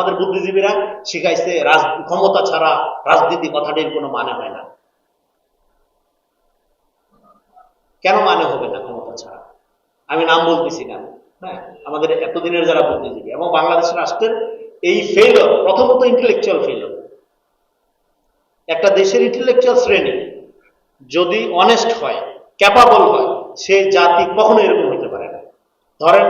আমাদের বুদ্ধিজীবীরা শিখাইছে, রাজ, ক্ষমতা ছাড়া রাজনীতি কথাটির কোনো মানে হয় না। কেন মানে হবে না ক্ষমতা ছাড়া? আমি নাম বলতেছি না। হ্যাঁ আমাদের এতদিনের যারা বুদ্ধিজীবী এবং বাংলাদেশ রাষ্ট্রের এই ফেলর প্রথমত ইন্টেলেকচুয়াল ফেলর একটা দেশের ইন্টেলেকচুয়াল শ্রেণি যদি অনেস্ট হয় ক্যাপাবল হয়, সে জাতি কখনো এরকম হতে পারে না। ধরেন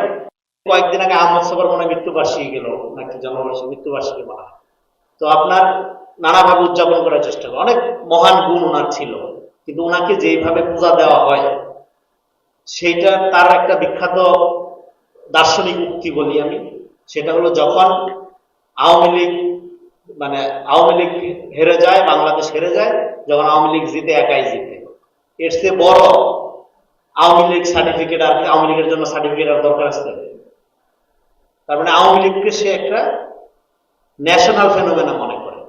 কয়েকদিন আগে আহমদ সবার মনে মৃত্যুবার্ষিকী গেল নাকি জন্মবার্ষিকী, মৃত্যুবার্ষিকী হয়। তো আপনার নানাভাবে উদযাপন করার চেষ্টা করে। অনেক মহান গুণ ওনার ছিল, কিন্তু ওনাকে যেইভাবে পূজা দেওয়া হয় সেইটা তার একটা বিখ্যাত দার্শনিক উক্তি বলি আমি। সেটা হলো যখন আওয়ামী লীগ মানে আওয়ামী লীগ হেরে যায়, বাংলাদেশ হেরে যায়, যখন আওয়ামী লীগ জিতে, একাই জিতে। এর চেয়ে বড় আওয়ামী লীগ সার্টিফিকেট আর আওয়ামী লীগের জন্য সার্টিফিকেট আর দরকার আসতে তার মানে আওয়ামী লীগকে সে একটা ন্যাশনাল ফেনোমেনা মনে করে,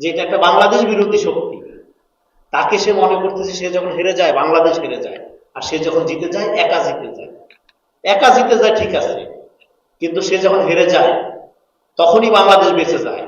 যে এটা একটা বাংলাদেশ বিরোধী শক্তি। তাকে সে মনে করতেছে সে যখন হেরে যায়, বাংলাদেশ হেরে যায়, আর সে যখন জিতে যায়, একা জিতে যায়। একা জিতে যায় ঠিক আছে, কিন্তু সে যখন হেরে যায়, তখনই বাংলাদেশ বেঁচে যায়।